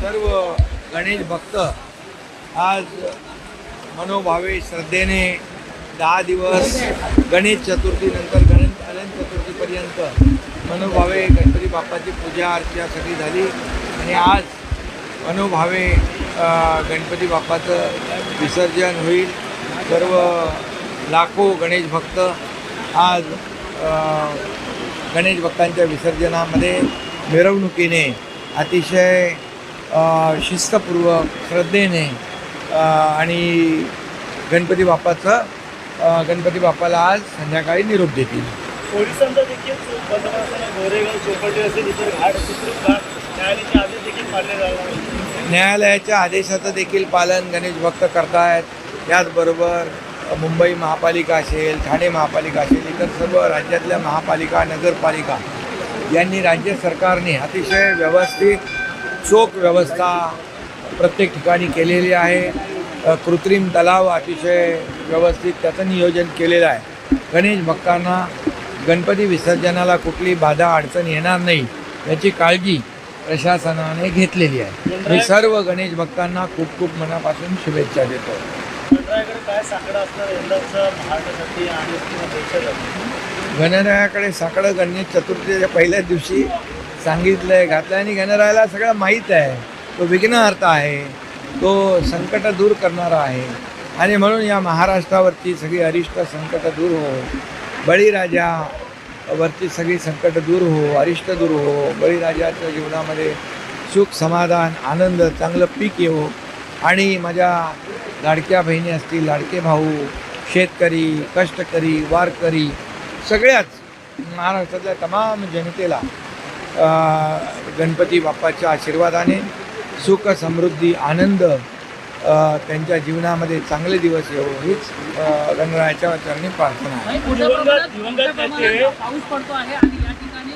सर्व गणेश भक्त आज मनोभावे श्रद्धेने दहा दिवस गणेश चतुर्थीनंतर गणेश अनंत चतुर्थीपर्यंत मनोभावे गणपती बाप्पाची पूजा अर्चा सगळी झाली. आणि आज मनोभावे गणपती बाप्पाचं विसर्जन होईल. सर्व लाखो गणेश भक्त आज गणेश भक्तांच्या विसर्जनामध्ये मिरवणुकीने अतिशय शिस्तपूर्वक श्रद्धेने आणि गणपती बाप्पाचं गणपती बाप्पाला आज संध्याकाळी निरोप देतील. पोलिसांचा देखील चोख बंदोबस्ताने गोरेगाव चौपाटी असेल इतर घाट चित्रित घाट न्यायालयाचे आदेश देखील पाळले जाणार आहेत. न्यायालयाच्या आदेशाचं देखील पालन गणेश भक्त करतायत. त्याचबरोबर मुंबई महापालिका असेल ठाणे महापालिका असेल इतर सर्व राज्यातल्या महापालिका नगरपालिका यांनी राज्य सरकारने अतिशय व्यवस्थित चोख व्यवस्था प्रत्येक ठिकाणी केलेली आहे. कृत्रिम तलाव अतिशय व्यवस्थित त्याचं नियोजन केलेलं आहे. गणेश भक्तांना गणपती विसर्जनाला कुठली बाधा अडचण येणार नाही याची काळजी प्रशासनाने घेतलेली आहे. मी सर्व गणेश भक्तांना खूप खूप मनापासून शुभेच्छा देतो. काय साकडा असणार यंदाचा महाराष्ट्रासाठी आणि देशासाठी गणरायाकडे साकडं गणेश चतुर्थीच्या पहिल्याच दिवशी सांगितलंय घातलं आणि गणरायाला सगळं माहीत आहे. तो विघ्नहर्ता आहे. तो संकट दूर करणारा आहे. आणि म्हणून या महाराष्ट्रावरती सगळी अरिष्ट संकट दूर हो. बळीराजा वरती सगळी संकट दूर हो अरिष्ट दूर हो. बळीराजाच्या जीवनामध्ये सुख समाधान आनंद चांगलं पीक येऊ आणि माझ्या लाडक्या बहिणी असतील लाडके भाऊ शेतकरी कष्टकरी वारकरी सगळ्याच महाराष्ट्रातल्या तमाम जनतेला गणपती बाप्पाच्या आशीर्वादाने सुख समृद्धी आनंद त्यांच्या जीवनामध्ये चांगले दिवस येवो हीच गणरायाच्या चरणी प्रार्थना आहे. पाऊस पडतो आहे आणि या ठिकाणी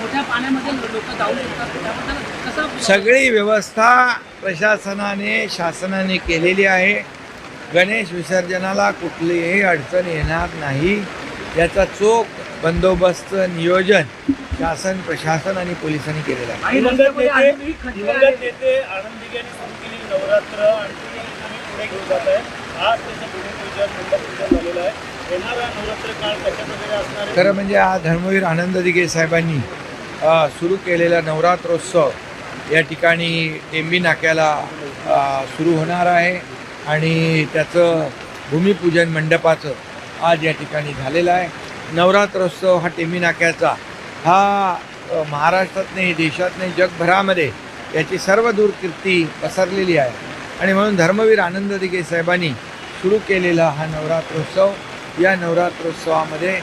मोठ्या पाण्यामध्ये लोक जाऊ शकतात. सगळी व्यवस्था प्रशासनाने शासनाने केलेली आहे. गणेश विसर्जनाला कुठलीही अडचण येणार नाही. याचा चोख बंदोबस्त नियोजन शासन प्रशासन आणि पोलिसांनी केलेलं आहे. खरं म्हणजे आज धर्मवीर आनंद दिघे साहेबांनी सुरू केलेला नवरात्रोत्सव या ठिकाणी टेंबी नाक्याला सुरू होणार आहे. आणि त्याचं भूमिपूजन मंडपाचं आज या ठिकाणी झालेलं आहे. नवरात्रोत्सव हा टेमीनाक्याचा हा महाराष्ट्रात नाही देशात नाही जगभरामध्ये याची सर्व दूरकीर्ती पसरलेली आहे. आणि म्हणून धर्मवीर आनंद दिघे साहेबांनी सुरू केलेला हा नवरात्रोत्सव या नवरात्रोत्सवामध्ये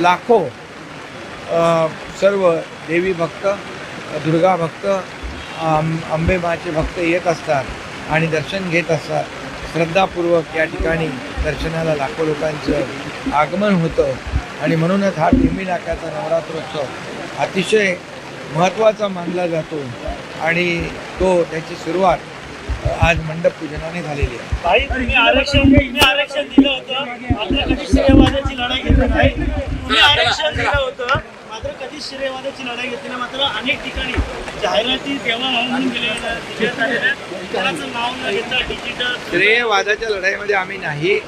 लाखो सर्व देवी भक्त दुर्गा भक्त आं- माचे भक्त येत असतात आणि दर्शन घेत असतात. श्रद्धापूर्वक या ठिकाणी दर्शनाला लाखो लोकांचं आगमन होतं. आणि म्हणूनच हा टेंबी नाक्याचा नवरात्रोत्सव अतिशय महत्त्वाचा मानला जातो. आणि तो त्याची सुरुवात आज मंडप पूजनाने झालेली आहे. श्रेय वादाच्या लढाईमध्ये आम्ही नाही.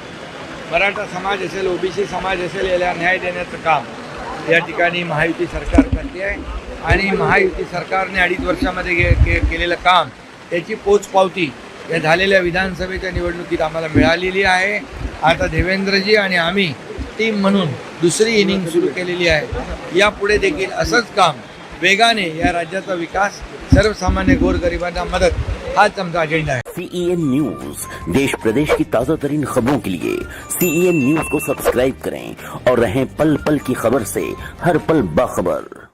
मराठा समाज असेल ओबीसी समाज असेल याला न्याय देण्याचं काम या ठिकाणी महायुती सरकार करते आहे. आणि महायुती सरकारने अडीच वर्षामध्ये गे के केलेलं काम त्याची पोचपावती या झालेल्या विधानसभेच्या निवडणुकीत आम्हाला मिळालेली आहे. आता देवेंद्रजी आणि आम्ही टीम म्हणून दुसरी इनिंग सुरू केलेली आहे. यापुढे देखील असंच काम वेगाने या राज्याचा विकास सर्वसामान्य गोरगरिबांना मदत हाच आमचा अजेंडा आहे. एन न्यूज़ देश प्रदेश की ताज़ा तरीन खबरों के लिए सीईएन न्यूज़ को सब्सक्राइब करें और रहें पल पल की खबर से हर पल बाखबर।